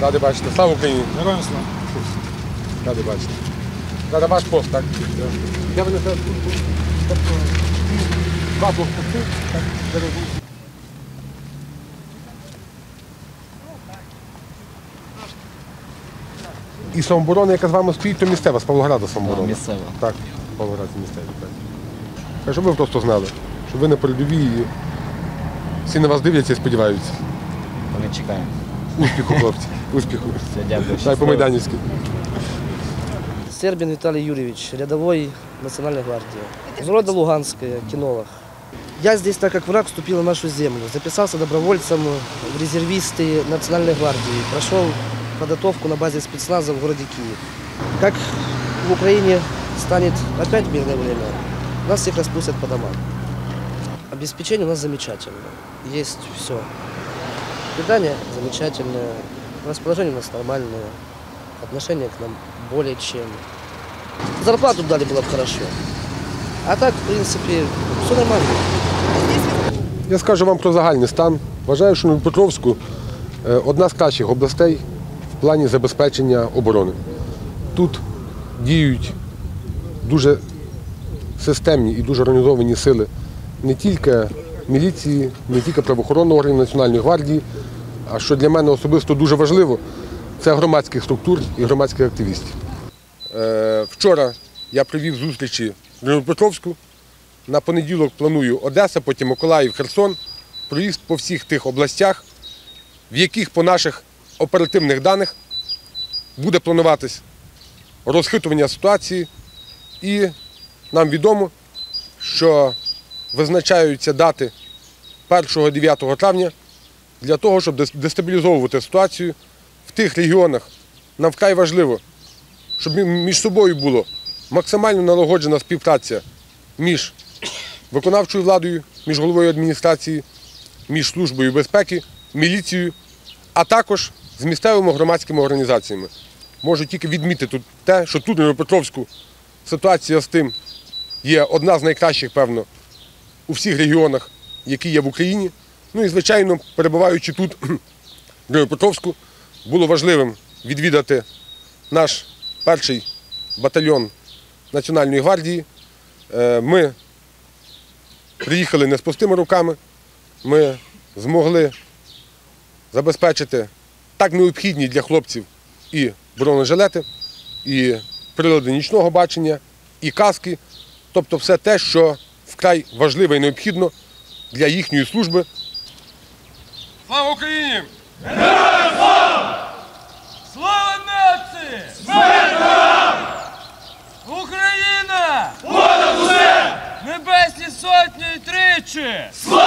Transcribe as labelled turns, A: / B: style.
A: Ради бачити. Слава Україні!
B: Героям слава.
A: Ради бачити. Рада ваш пост, так? Ви несете службу? Тобто два блокпости, так, І самооборона, яка з вами стоїть, то місцева з Павлограда самооборона.
C: Місцева.
A: Так, Павлоград це місцеві. Так. Так, щоб ви просто знали, що ви на передовій і всі на вас дивляться і сподіваються.
C: Ми чекаємо.
A: Успіху, хлопці. Успіху.
C: Все, дякую.
A: Дай по-майданівськи.
D: Сербин Виталий Юрьевич, рядовой Национальной гвардии. Из рода Луганская, кинолог. Я здесь, так как враг, вступил на нашу землю. Записался добровольцем в резервисты Национальной гвардии. Прошел подготовку на базе спецназа в городе Киев. Как в Украине станет опять мирное время, нас всех распустят по домам. Обеспечение у нас замечательное. Есть все. Питание замечательное. Расположение у нас нормальное. Отношение к нам более чем. Зарплату дали было бы хорошо. А так, в принципе, все нормально.
A: Я скажу вам про загальний стан. Вважаю, що Дніпропетровську е, одна з кращих областей в плані забезпечення оборони. Тут діють дуже системні і дуже організовані сили не тільки міліції, не тільки правоохоронного органів Національної гвардії, а що для мене особисто дуже важливо, це громадських структур і громадських активістів. Е, Вчора я провів зустрічі в Дніпропетровську. На понеділок планую Одеса, потім Миколаїв, Херсон. Проїзд по всіх тих областях, в яких по наших оперативних даних буде плануватись розхитування ситуації. І нам відомо, що визначаються дати 1-9 травня для того, щоб дестабілізовувати ситуацію в тих регіонах. Нам вкрай важливо, щоб між собою було максимально налагоджена співпраця між виконавчою владою, між головою адміністрації, між службою безпеки, міліцією, а також з місцевими громадськими організаціями. Можу тільки відмітити те, що тут, на Петровську, ситуація з тим є одна з найкращих, певно, у всіх регіонах, які є в Україні. Ну і, звичайно, перебуваючи тут, в Дніпропетровську, було важливим відвідати наш перший батальйон Національної гвардії. Е, Ми приїхали не з пустими руками. Ми змогли забезпечити так необхідні для хлопців і бронежилети, і прилади нічного бачення, і каски, тобто все те, що вкрай важливо і необхідно для їхньої служби. Слава Україні!
E: Героям Слава нації! Смерть ворогам! Україна! Понад усе! Небесні сотні й тричі! Слава! Слава! Слава!